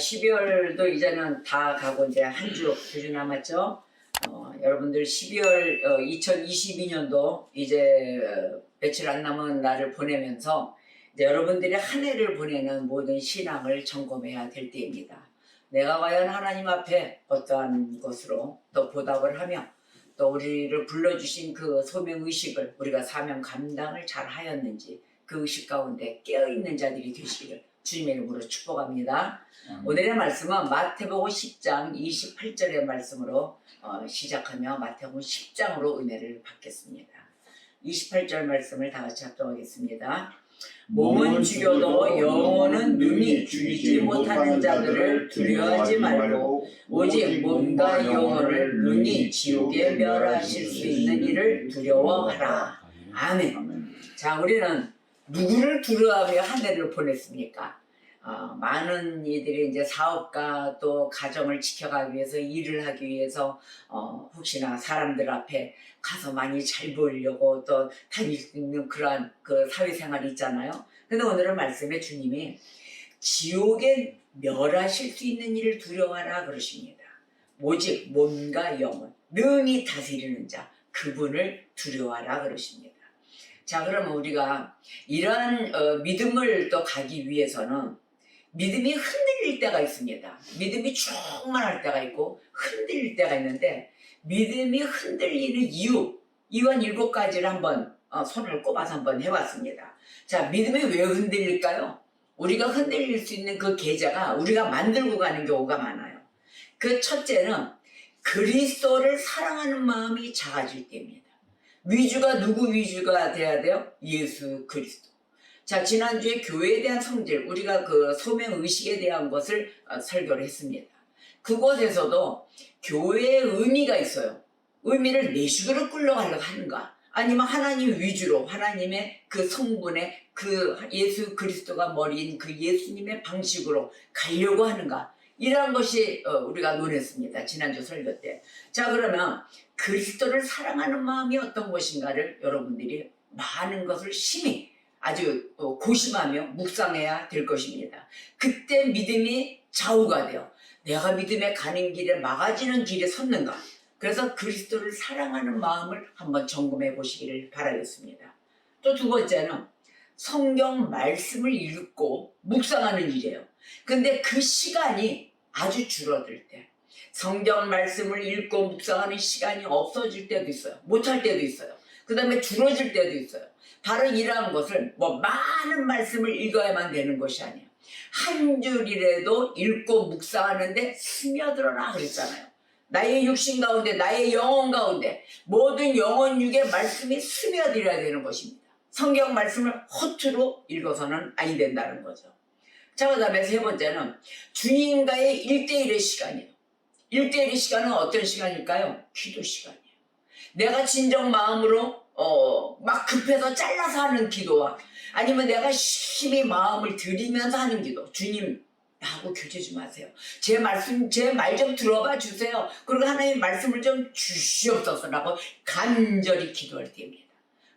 자, 12월도 이제는 다 가고 이제 한 주, 두 주 남았죠. 어, 여러분들 12월 어, 2022년도 이제 어, 며칠 안 남은 날을 보내면서 이제 여러분들이 한 해를 보내는 모든 신앙을 점검해야 될 때입니다. 내가 과연 하나님 앞에 어떠한 것으로 또 보답을 하며 또 우리를 불러주신 그 소명 의식을 우리가 사명 감당을 잘 하였는지 그 의식 가운데 깨어있는 자들이 되시기를 주님의 이름으로 축복합니다. 오늘의 말씀은 마태복음 10장 28절의 말씀으로 어, 시작하며 마태복음 10장으로 은혜를 받겠습니다. 28절 말씀을 다 같이 합독하겠습니다. 몸은 죽여도 영혼은 눈이 죽이지 못하는 자들을 두려워하지 말고 오직 몸과 영혼을 눈이 지옥에 멸하실 수 있는 일을 두려워하라. 아멘. 자, 우리는 누구를 두려워하며 한 해를 보냈습니까? 어, 많은 이들이 이제 사업가 또 가정을 지켜가기 위해서 일을 하기 위해서 어, 혹시나 사람들 앞에 가서 많이 잘 보이려고 또 다닐 수 있는 그러한 그 사회생활이 있잖아요. 근데 오늘은 말씀에 주님이 지옥에 멸하실 수 있는 일을 두려워하라 그러십니다. 오직 몸과 영혼, 능히 다스리는 자, 그분을 두려워하라 그러십니다. 자, 그러면 우리가 이러한 어, 믿음을 또 가기 위해서는 믿음이 흔들릴 때가 있습니다. 믿음이 충만할 때가 있고 흔들릴 때가 있는데 믿음이 흔들리는 이유, 이wan 일곱 가지를 한번 어, 손을 꼽아서 한번 해봤습니다. 자, 믿음이 왜 흔들릴까요? 우리가 흔들릴 수 있는 그 계좌가 우리가 만들고 가는 경우가 많아요. 그 첫째는 그리스도를 사랑하는 마음이 작아질 때입니다. 위주가 누구 위주가 돼야 돼요? 예수 그리스도. 자, 지난주에 교회에 대한 성질, 우리가 그 소명 의식에 대한 것을 어, 설교를 했습니다. 그곳에서도 교회의 의미가 있어요. 의미를 내 식으로 끌려가려고 하는가? 아니면 하나님 위주로 하나님의 그 성분의 그 예수 그리스도가 머리인 그 예수님의 방식으로 가려고 하는가? 이러한 것이 어, 우리가 논했습니다. 지난주 설교 때. 자, 그러면 그리스도를 사랑하는 마음이 어떤 것인가를 여러분들이 많은 것을 심히 아주 어, 고심하며 묵상해야 될 것입니다. 그때 믿음이 좌우가 돼요. 내가 믿음에 가는 길에 막아지는 길에 섰는가? 그래서 그리스도를 사랑하는 마음을 한번 점검해 보시기를 바라겠습니다. 또 두 번째는 성경 말씀을 읽고 묵상하는 일이에요. 근데 그 시간이 아주 줄어들 때, 성경 말씀을 읽고 묵상하는 시간이 없어질 때도 있어요. 못할 때도 있어요. 그 다음에 줄어질 때도 있어요. 바로 이러한 것을 뭐 많은 말씀을 읽어야만 되는 것이 아니에요. 한 줄이라도 읽고 묵상하는데 스며들어라 그랬잖아요. 나의 육신 가운데, 나의 영혼 가운데 모든 영혼 육의 말씀이 스며들어야 되는 것입니다. 성경 말씀을 허투루 읽어서는 아니 된다는 거죠. 자, 그 다음에 세 번째는 주님과의 일대일의 시간이에요. 일대일의 시간은 어떤 시간일까요? 기도 시간이에요. 내가 진정 마음으로 어, 막 급해서 잘라서 하는 기도와 아니면 내가 심히 마음을 들이면서 하는 기도. 주님, 나하고 교제 좀 하세요. 제 말씀, 제 말 좀 들어봐 주세요. 그리고 하나님 말씀을 좀 주시옵소서라고 간절히 기도할 때입니다.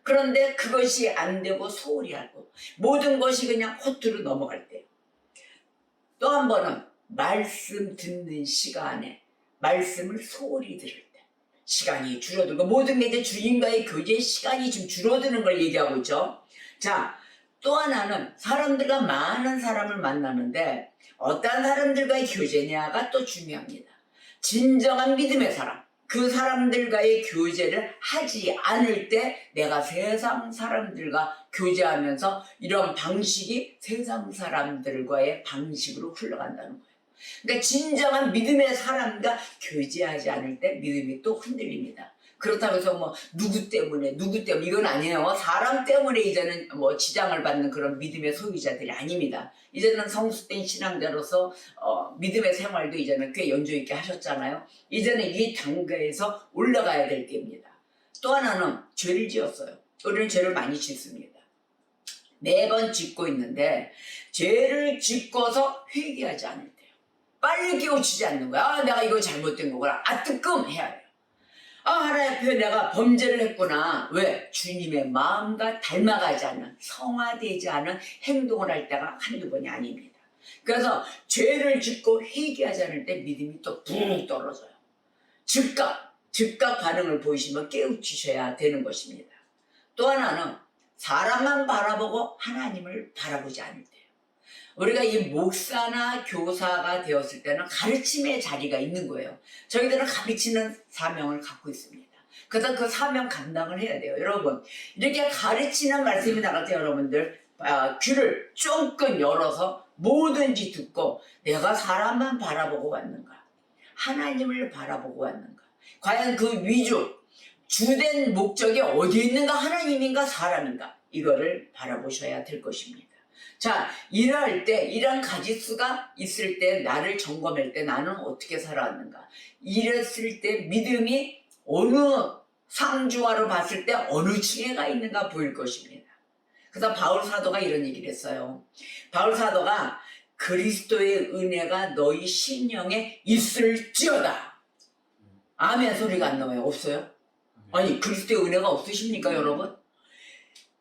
그런데 그것이 안 되고 소홀히 하고 모든 것이 그냥 허투루 넘어갈 때요. 또 한 번은 말씀 듣는 시간에 말씀을 소홀히 들을 때 시간이 줄어들고 모든 게 이제 주님과의 교제 시간이 좀 줄어드는 걸 얘기하고 있죠. 자, 또 하나는 사람들과 많은 사람을 만나는데 어떤 사람들과의 교제냐가 또 중요합니다. 진정한 믿음의 사람, 그 사람들과의 교제를 하지 않을 때 내가 세상 사람들과 교제하면서 이런 방식이 세상 사람들과의 방식으로 흘러간다는 거예요. 그러니까 진정한 믿음의 사람과 교제하지 않을 때 믿음이 또 흔들립니다. 그렇다고 해서 뭐 누구 때문에 누구 때문에 이건 아니에요. 사람 때문에 이제는 뭐 지장을 받는 그런 믿음의 소유자들이 아닙니다. 이제는 성숙된 신앙자로서 어, 믿음의 생활도 이제는 꽤 연조 있게 하셨잖아요. 이제는 이 단계에서 올라가야 될 때입니다. 또 하나는 죄를 지었어요. 우리는 죄를 많이 짓습니다. 매번 짓고 있는데 죄를 짓고서 회개하지 않을 때요. 빨리 깨우치지 않는 거야. 아, 내가 이거 잘못된 거구나. 아, 뜨끔 해야 돼요. 아, 하나님 앞에 내가 범죄를 했구나. 왜? 주님의 마음과 닮아가지 않는, 성화되지 않은 행동을 할 때가 한두 번이 아닙니다. 그래서 죄를 짓고 회개하지 않을 때 믿음이 또 붕 떨어져요. 즉각, 즉각 반응을 보이시면 깨우치셔야 되는 것입니다. 또 하나는 사람만 바라보고 하나님을 바라보지 않을 때요. 우리가 이 목사나 교사가 되었을 때는 가르침의 자리가 있는 거예요. 저희들은 가르치는 사명을 갖고 있습니다. 그래서 그 사명 감당을 해야 돼요. 여러분, 이렇게 가르치는 말씀이 나갈 때 여러분들 아, 귀를 쫑긋 열어서 뭐든지 듣고 내가 사람만 바라보고 왔는가? 하나님을 바라보고 왔는가? 과연 그 위주, 주된 목적이 어디에 있는가? 하나님인가? 사람인가? 이거를 바라보셔야 될 것입니다. 자, 일할 때, 일한 가지수가 있을 때, 나를 점검할 때 나는 어떻게 살아왔는가? 이랬을 때 믿음이 어느 상중하로 봤을 때 어느 층에 가 있는가 보일 것입니다. 그래서 바울 사도가 이런 얘기를 했어요. 바울 사도가 그리스도의 은혜가 너희 심령에 있을지어다. 아멘 소리가 안 나와요. 없어요? 아니 그리스도의 은혜가 없으십니까 여러분?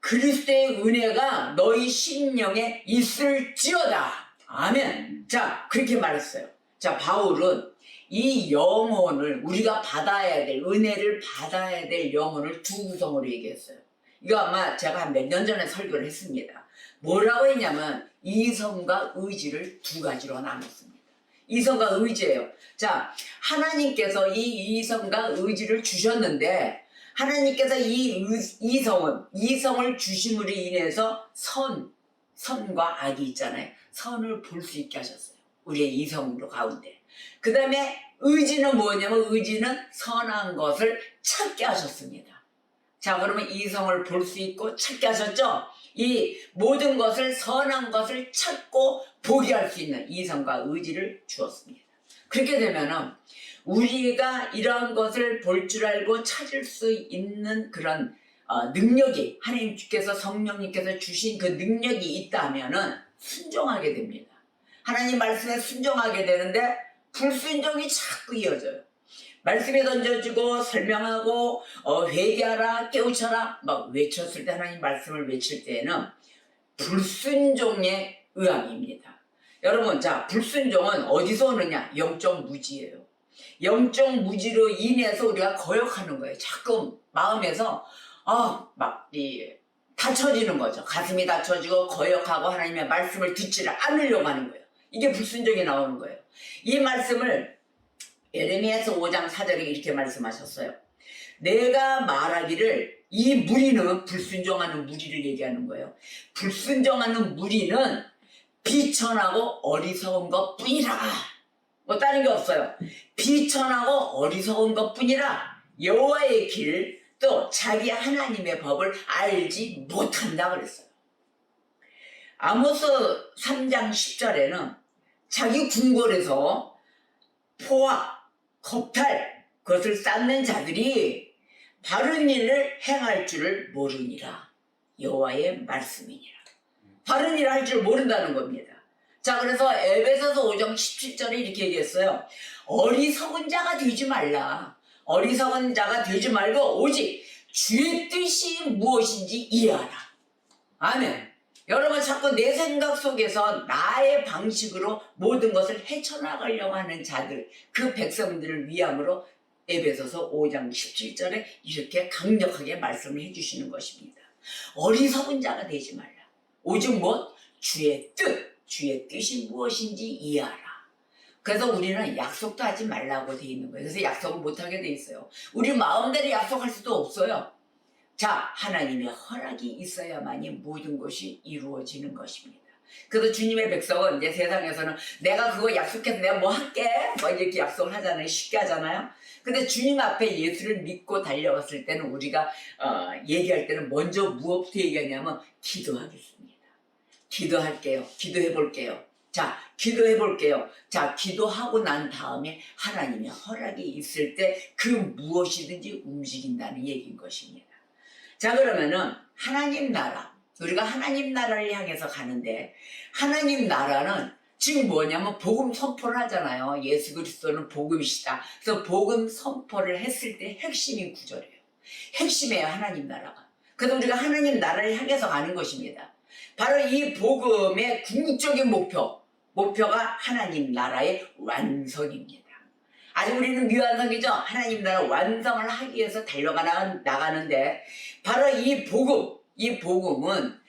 그리스도의 은혜가 너희 심령에 있을지어다. 아멘. 자 그렇게 말했어요. 자 바울은 이 영혼을 우리가 받아야 될 은혜를 받아야 될 영혼을 두 구성으로 얘기했어요. 이거 아마 제가 한 몇 년 전에 설교를 했습니다. 뭐라고 했냐면 이성과 의지를 두 가지로 나눴습니다. 이성과 의지예요. 자, 하나님께서 이 이성과 의지를 주셨는데 하나님께서 이 의- 이성은 이성을 주심으로 인해서 선 선과 악이 있잖아요. 선을 볼 수 있게 하셨어요. 우리의 이성으로 가운데. 그 다음에 의지는 뭐냐면 의지는 선한 것을 찾게 하셨습니다. 자, 그러면 이성을 볼 수 있고 찾게 하셨죠? 이 모든 것을 선한 것을 찾고 보게 할 수 있는 이성과 의지를 주었습니다. 그렇게 되면은 우리가 이러한 것을 볼 줄 알고 찾을 수 있는 그런 어, 능력이 하나님께서 성령님께서 주신 그 능력이 있다면은 순종하게 됩니다. 하나님 말씀에 순종하게 되는데 불순종이 자꾸 이어져요. 말씀에 던져주고 설명하고 어, 회개하라 깨우쳐라 막 외쳤을 때 하나님 말씀을 외칠 때에는 불순종의 의함입니다. 여러분 자 불순종은 어디서 오느냐 영적 무지예요. 영적 무지로 인해서 우리가 거역하는 거예요. 자꾸 마음에서 아막이 다쳐지는 거죠. 가슴이 다쳐지고 거역하고 하나님의 말씀을 듣지를 않으려고 하는 거예요. 이게 불순종이 나오는 거예요. 이 말씀을 예레미야서 5장 4절에 이렇게 말씀하셨어요. 내가 말하기를 이 무리는 불순종하는 무리를 얘기하는 거예요. 불순종하는 무리는 비천하고 어리석은 것 뿐이라. 뭐 다른 게 없어요. 비천하고 어리석은 것 뿐이라 여호와의 길 또 자기 하나님의 법을 알지 못한다 그랬어요. 아모스 3장 10절에는 자기 궁궐에서 포화, 겁탈, 그것을 쌓는 자들이 바른 일을 행할 줄을 모르니라. 여호와의 말씀이니라. 바른 일을 할 줄 모른다는 겁니다. 자, 그래서 에베소서 5장 17절에 이렇게 얘기했어요. 어리석은 자가 되지 말라. 어리석은 자가 되지 말고 오직 주의 뜻이 무엇인지 이해하라. 아멘. 여러분 자꾸 내 생각 속에서 나의 방식으로 모든 것을 헤쳐나가려고 하는 자들, 그 백성들을 위함으로 에베소서 5장 17절에 이렇게 강력하게 말씀을 해주시는 것입니다. 어리석은 자가 되지 말라. 오직 뭐? 주의 뜻, 주의 뜻이 무엇인지 이해하라. 그래서 우리는 약속도 하지 말라고 돼 있는 거예요. 그래서 약속을 못 하게 돼 있어요. 우리 마음대로 약속할 수도 없어요. 자, 하나님의 허락이 있어야만이 모든 것이 이루어지는 것입니다. 그래서 주님의 백성은 이제 세상에서는 내가 그거 약속해서 내가 뭐 할게 뭐 이렇게 약속을 하잖아요. 쉽게 하잖아요. 근데 주님 앞에 예수를 믿고 달려갔을 때는 우리가 어, 얘기할 때는 먼저 무엇부터 얘기하냐면 기도하겠습니다. 기도할게요. 기도해 볼게요. 자, 기도해 볼게요. 자, 기도하고 난 다음에 하나님의 허락이 있을 때 그 무엇이든지 움직인다는 얘기인 것입니다. 자, 그러면은 하나님 나라, 우리가 하나님 나라를 향해서 가는데 하나님 나라는 지금 뭐냐면 복음 선포를 하잖아요. 예수 그리스도는 복음이시다. 그래서 복음 선포를 했을 때 핵심이 구절이에요. 핵심이에요, 하나님 나라가. 그래서 우리가 하나님 나라를 향해서 가는 것입니다. 바로 이 복음의 궁극적인 목표, 목표가 하나님 나라의 완성입니다. 아직 우리는 미완성이죠. 하나님 나라 완성을 하기 위해서 달려가 나- 나가는데 바로 이 복음, 이 복음은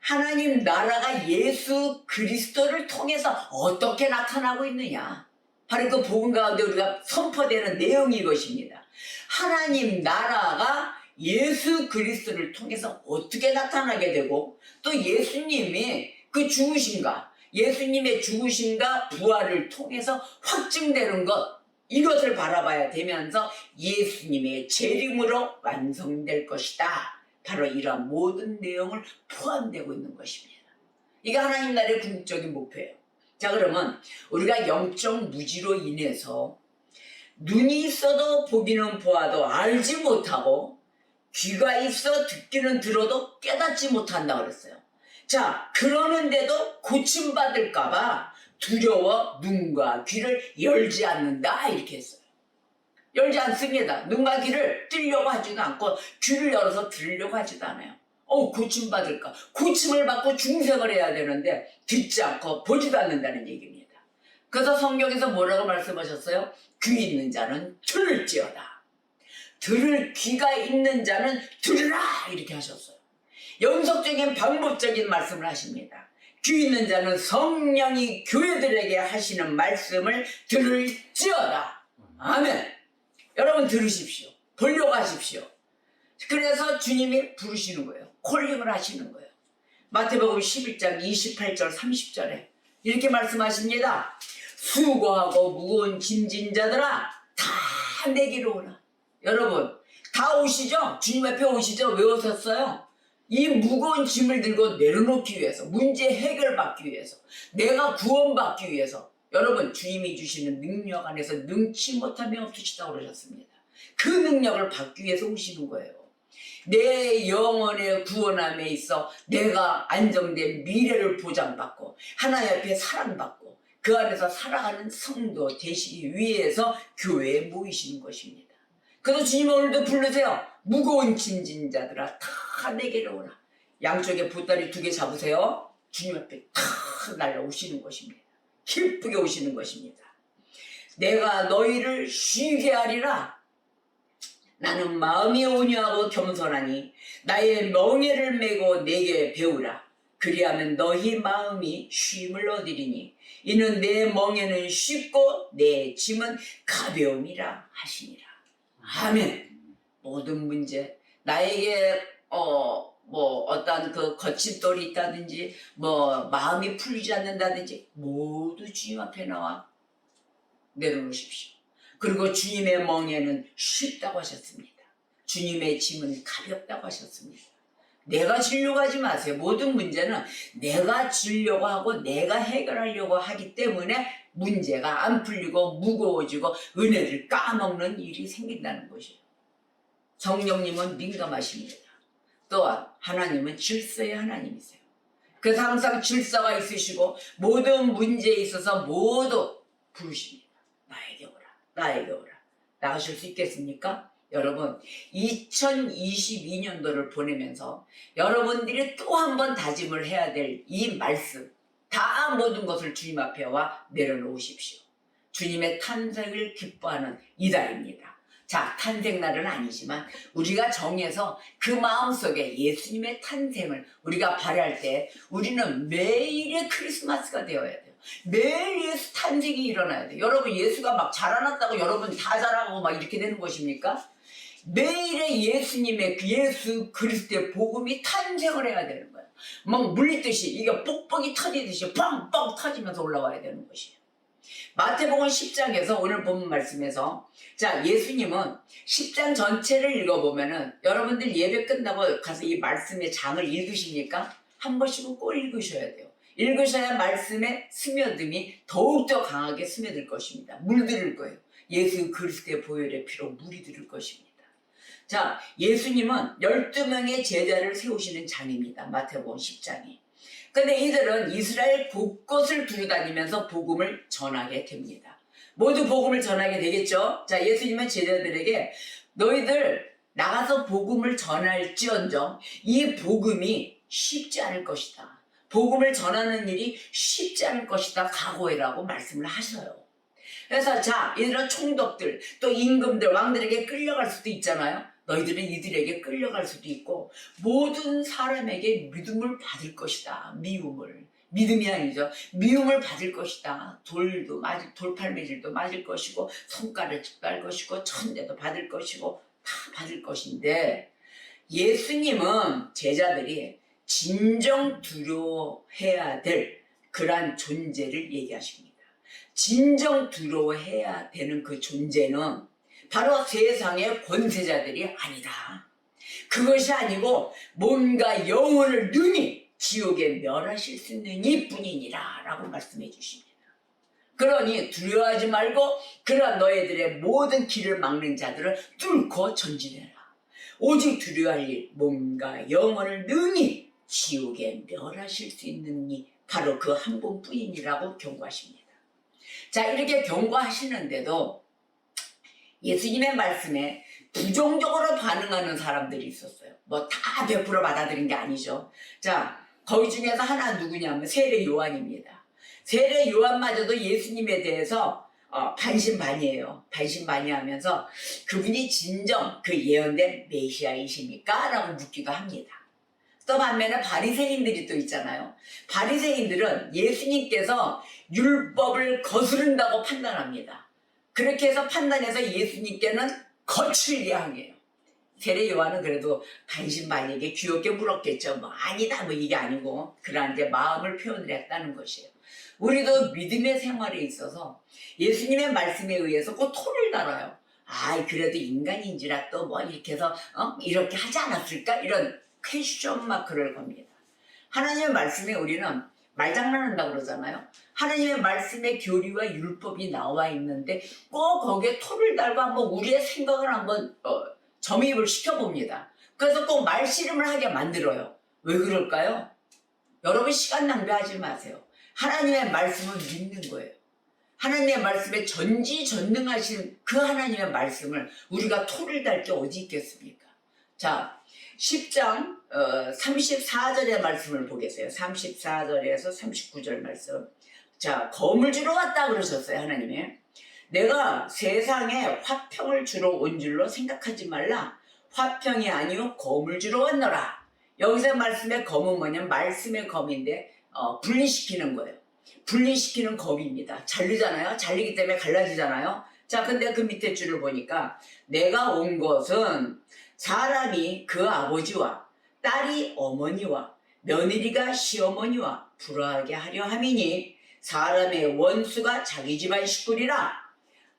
하나님 나라가 예수 그리스도를 통해서 어떻게 나타나고 있느냐. 바로 그 복음 가운데 우리가 선포되는 내용이 이것입니다. 하나님 나라가 예수 그리스도를 통해서 어떻게 나타나게 되고 또 예수님이 그 죽으심과 예수님의 죽으심과 부활을 통해서 확증되는 것 이것을 바라봐야 되면서 예수님의 재림으로 완성될 것이다. 바로 이러한 모든 내용을 포함되고 있는 것입니다. 이게 하나님 나라의 궁극적인 목표예요. 자 그러면 우리가 영적 무지로 인해서 눈이 있어도 보기는 보아도 알지 못하고 귀가 있어 듣기는 들어도 깨닫지 못한다 그랬어요. 자 그러는데도 고침받을까봐 두려워 눈과 귀를 열지 않는다 이렇게 했어요. 열지 않습니다. 눈과 귀를 뜨려고 하지도 않고 귀를 열어서 들으려고 하지도 않아요. 어 고침받을까? 고침을 받고 중생을 해야 되는데 듣지 않고 보지도 않는다는 얘기입니다. 그래서 성경에서 뭐라고 말씀하셨어요? 귀 있는 자는 들을지어다. 들을 귀가 있는 자는 들으라 이렇게 하셨어요. 연속적인 방법적인 말씀을 하십니다. 귀 있는 자는 성령이 교회들에게 하시는 말씀을 들을지어다. 아멘. 여러분 들으십시오. 보려고 하십시오. 그래서 주님이 부르시는 거예요. 콜링을 하시는 거예요. 마태복음 11장 28절 30절에 이렇게 말씀하십니다. 수고하고 무거운 짐진 자들아 다 내게로 오라. 여러분 다 오시죠? 주님 앞에 오시죠? 왜 오셨어요? 이 무거운 짐을 들고 내려놓기 위해서 문제 해결받기 위해서 내가 구원받기 위해서 여러분 주님이 주시는 능력 안에서 능치 못함이 없으시다고 그러셨습니다. 그 능력을 받기 위해서 오시는 거예요. 내 영혼의 구원함에 있어 내가 안정된 미래를 보장받고 하나님 앞에 사랑받고 그 안에서 살아가는 성도 되시기 위해서 교회에 모이시는 것입니다. 그래서 주님 오늘도 부르세요. 무거운 짐진 자들아 다 내게로 오라. 양쪽에 보따리 두 개 잡으세요. 주님 앞에 다 날라오시는 것입니다. 기쁘게 오시는 것입니다. 내가 너희를 쉬게 하리라. 나는 마음이 온유하고 겸손하니 나의 멍에를 메고 내게 배우라. 그리하면 너희 마음이 쉼을 얻으리니 이는 내 멍에는 쉽고 내 짐은 가벼움이라 하시니라. 아멘. 모든 문제 나에게 어 뭐 어떤 그 거침돌이 있다든지 뭐 마음이 풀리지 않는다든지 모두 주님 앞에 나와 내려놓으십시오. 그리고 주님의 멍에는 쉽다고 하셨습니다. 주님의 짐은 가볍다고 하셨습니다. 내가 지려고 하지 마세요. 모든 문제는 내가 지려고 하고 내가 해결하려고 하기 때문에 문제가 안 풀리고 무거워지고 은혜를 까먹는 일이 생긴다는 것이에요. 성령님은 민감하십니다. 또한 하나님은 질서의 하나님이세요. 그래서 항상 질서가 있으시고 모든 문제에 있어서 모두 부르십니다. 나에게 오라. 나에게 오라. 나가실 수 있겠습니까? 여러분 2022년도를 보내면서 여러분들이 또 한 번 다짐을 해야 될 이 말씀 다 모든 것을 주님 앞에 와 내려놓으십시오. 주님의 탄생을 기뻐하는 이달입니다. 자, 탄생날은 아니지만 우리가 정해서 그 마음속에 예수님의 탄생을 우리가 바랄 때 우리는 매일의 크리스마스가 되어야 돼요. 매일 예수 탄생이 일어나야 돼요. 여러분 예수가 막 자라났다고 여러분 다 자라고 막 이렇게 되는 것입니까? 매일의 예수님의 그 예수 그리스도의 복음이 탄생을 해야 되는 거예요. 막 물리듯이 이게 뽁뽁이 터지듯이 뻥뻥 터지면서 올라와야 되는 것이에요. 마태복음 10장에서 오늘 본 말씀에서 자 예수님은 10장 전체를 읽어보면은 여러분들 예배 끝나고 가서 이 말씀의 장을 읽으십니까? 한 번씩은 꼭 읽으셔야 돼요. 읽으셔야 말씀의 스며듦이 더욱더 강하게 스며들 것입니다. 물들을 거예요. 예수 그리스도의 보혈의 피로 물이 들을 것입니다. 자, 예수님은 12명의 제자를 세우시는 장입니다. 마태복음 10장이. 근데 이들은 이스라엘 곳곳을 두루다니면서 복음을 전하게 됩니다. 모두 복음을 전하게 되겠죠? 자, 예수님은 제자들에게 너희들 나가서 복음을 전할지언정 이 복음이 쉽지 않을 것이다. 복음을 전하는 일이 쉽지 않을 것이다 각오해라고 말씀을 하셔요. 그래서 자 얘들아 총독들 또 임금들 왕들에게 끌려갈 수도 있잖아요. 너희들은 이들에게 끌려갈 수도 있고 모든 사람에게 믿음을 받을 것이다. 미움을 믿음이 아니죠. 미움을 받을 것이다. 돌도 맞을 돌팔매질도 맞을 것이고 손가락도 날 것이고 천대도 받을 것이고 다 받을 것인데 예수님은 제자들이 진정 두려워해야 될 그러한 존재를 얘기하십니다. 진정 두려워해야 되는 그 존재는 바로 세상의 권세자들이 아니다. 그것이 아니고 몸과 영혼을 능히 지옥에 멸하실 수 있는 이뿐이니라 라고 말씀해 주십니다. 그러니 두려워하지 말고 그러한 너희들의 모든 길을 막는 자들을 뚫고 전진해라. 오직 두려워할 일 몸과 영혼을 능히 지옥에 멸하실 수 있는 이 바로 그한 분뿐이니라고 경고하십니다. 자 이렇게 경고하시는데도 예수님의 말씀에 부정적으로 반응하는 사람들이 있었어요. 뭐다100% 받아들인 게 아니죠. 자 거기 중에서 하나 누구냐면 세례 요한입니다. 세례 요한마저도 예수님에 대해서 어, 반신반의해요. 반신반의하면서 그분이 진정 그 예언된 메시아이십니까? 라고 묻기도 합니다. 또 반면에 바리새인들이 또 있잖아요. 바리새인들은 예수님께서 율법을 거스른다고 판단합니다. 그렇게 해서 판단해서 예수님께는 거칠게 항해요. 세례 요한은 그래도 반신반의하게 귀엽게 물었겠죠. 뭐 아니다 뭐 이게 아니고 그러한 이제 마음을 표현을 했다는 것이에요. 우리도 믿음의 생활에 있어서 예수님의 말씀에 의해서 꼭 토를 달아요. 아, 그래도 인간인지라 또 뭐 이렇게 해서 어? 이렇게 하지 않았을까? 이런 퀘스천 마크를 겁니다. 하나님의 말씀에 우리는 말장난한다 그러잖아요. 하나님의 말씀의 교리와 율법이 나와 있는데 꼭 거기에 토를 달고 한번 우리의 생각을 한번 어, 점입을 시켜봅니다. 그래서 꼭 말씨름을 하게 만들어요. 왜 그럴까요? 여러분 시간 낭비하지 마세요. 하나님의 말씀을 믿는 거예요. 하나님의 말씀에 전지전능하신 그 하나님의 말씀을 우리가 토를 달 게 어디 있겠습니까? 자, 10장 어, 34절의 말씀을 보겠어요. 34절에서 39절 말씀. 자, 검을 주러 왔다 그러셨어요, 하나님이. 내가 세상에 화평을 주러 온 줄로 생각하지 말라. 화평이 아니요 검을 주러 왔노라. 여기서 말씀의 검은 뭐냐면 말씀의 검인데 어, 분리시키는 거예요. 분리시키는 검입니다. 잘리잖아요. 잘리기 때문에 갈라지잖아요. 자, 근데 그 밑에 줄을 보니까 내가 온 것은 사람이 그 아버지와 딸이 어머니와 며느리가 시어머니와 불화하게 하려 함이니 사람의 원수가 자기 집안 식구리라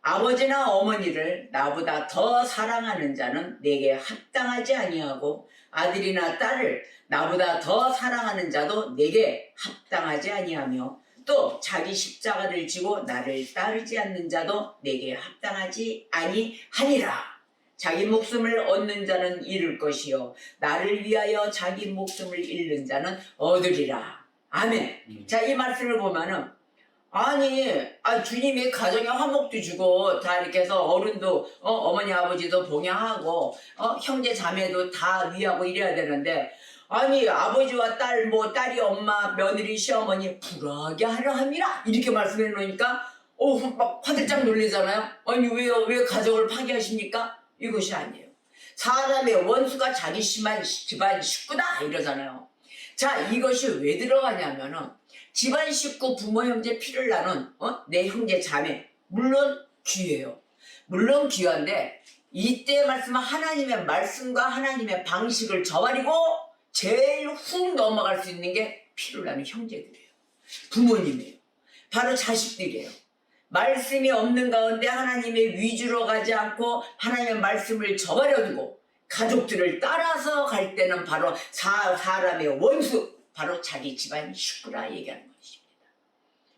아버지나 어머니를 나보다 더 사랑하는 자는 내게 합당하지 아니하고 아들이나 딸을 나보다 더 사랑하는 자도 내게 합당하지 아니하며 또 자기 십자가를 지고 나를 따르지 않는 자도 내게 합당하지 아니하니라. 자기 목숨을 얻는 자는 잃을 것이요 나를 위하여 자기 목숨을 잃는 자는 얻으리라. 아멘. 음. 자, 이 말씀을 보면은 아니, 아, 주님이 가정에 화목도 주고, 다 이렇게 해서 어른도, 어, 어머니, 아버지도 봉양하고, 어, 형제, 자매도 다 위하고 이래야 되는데, 아니, 아버지와 딸, 뭐, 딸이 엄마, 며느리, 시어머니, 불하게 하려 함이라! 이렇게 말씀해 놓으니까, 어, 막 화들짝 놀리잖아요? 아니, 왜요? 왜 가정을 파괴하십니까? 이것이 아니에요. 사람의 원수가 자기 심한 집안 식구다! 이러잖아요. 자, 이것이 왜 들어가냐면은, 집안 식구 부모 형제 피를 나눈 어? 내 형제 자매 물론 귀해요. 물론 귀한데 이때 말씀은 하나님의 말씀과 하나님의 방식을 저버리고 제일 훅 넘어갈 수 있는 게 피를 나는 형제들이에요. 부모님이에요. 바로 자식들이에요. 말씀이 없는 가운데 하나님의 위주로 가지 않고 하나님의 말씀을 저버려두고 가족들을 따라서 갈 때는 바로 사, 사람의 원수 바로 자기 집안 식구라 얘기하는 것입니다.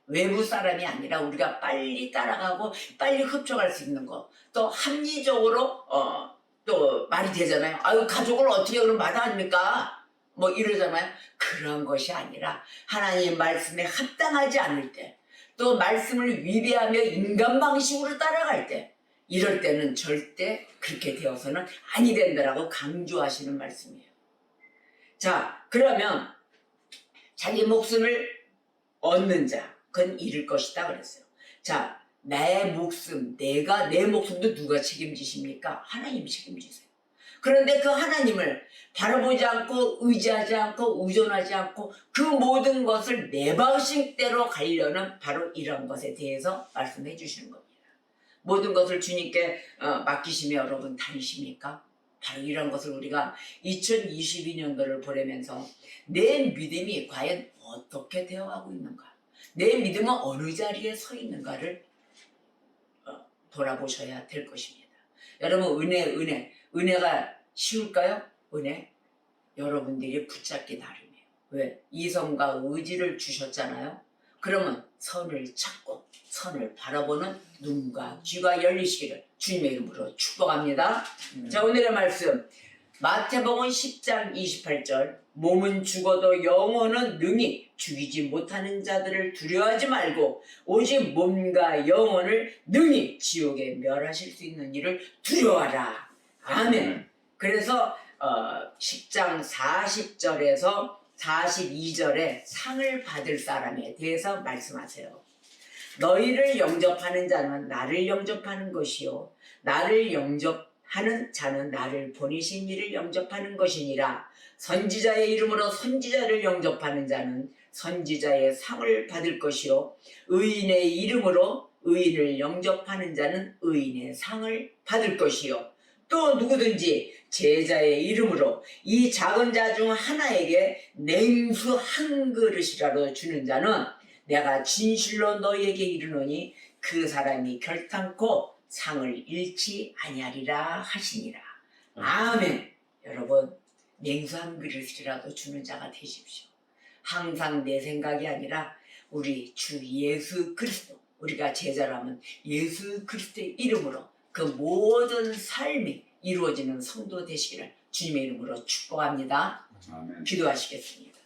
외부 사람이 아니라 우리가 빨리 따라가고 빨리 흡족할 수 있는 거. 또 합리적으로 어, 또 말이 되잖아요. 아유 가족을 어떻게 그럼 마다합니까? 뭐 이러잖아요. 그런 것이 아니라 하나님 말씀에 합당하지 않을 때, 또 말씀을 위배하며 인간 방식으로 따라갈 때, 이럴 때는 절대 그렇게 되어서는 아니 된다라고 강조하시는 말씀이에요. 자, 그러면 자기 목숨을 얻는 자, 그건 잃을 것이다 그랬어요. 자, 내 목숨, 내가 내 목숨도 누가 책임지십니까? 하나님이 책임지세요. 그런데 그 하나님을 바라보지 않고 의지하지 않고 의존하지 않고 그 모든 것을 내 방식대로 가려는 바로 이런 것에 대해서 말씀해 주시는 겁니다. 모든 것을 주님께 어, 맡기시며 여러분 다니십니까? 바로 이런 것을 우리가 2022년도를 보내면서 내 믿음이 과연 어떻게 되어가고 있는가? 내 믿음은 어느 자리에 서 있는가를 어, 돌아보셔야 될 것입니다. 여러분 은혜, 은혜, 은혜가 쉬울까요? 은혜 여러분들이 붙잡기 나름이에요. 왜? 이성과 의지를 주셨잖아요. 그러면 선을 찾고 선을 바라보는 눈과 귀가 열리시기를 주님의 이름으로 축복합니다. 자 오늘의 말씀 마태복음 10장 28절 몸은 죽어도 영혼은 능히 죽이지 못하는 자들을 두려워하지 말고 오직 몸과 영혼을 능히 지옥에 멸하실 수 있는 일을 두려워하라. 아멘. 그래서 어, 10장 40절에서 42절에 상을 받을 사람에 대해서 말씀하세요. 너희를 영접하는 자는 나를 영접하는 것이요 나를 영접하는 자는 나를 보내신 이를 영접하는 것이니라 선지자의 이름으로 선지자를 영접하는 자는 선지자의 상을 받을 것이요 의인의 이름으로 의인을 영접하는 자는 의인의 상을 받을 것이요 또 누구든지 제자의 이름으로 이 작은 자 중 하나에게 냉수 한 그릇이라도 주는 자는 내가 진실로 너희에게 이르노니 그 사람이 결탄코 상을 잃지 아니하리라 하시니라. 아멘. 여러분 냉수 한 그릇이라도 주는 자가 되십시오. 항상 내 생각이 아니라 우리 주 예수 그리스도 우리가 제자라면 예수 그리스도의 이름으로 그 모든 삶이 이루어지는 성도 되시기를 주님의 이름으로 축복합니다. 아멘. 기도하시겠습니다.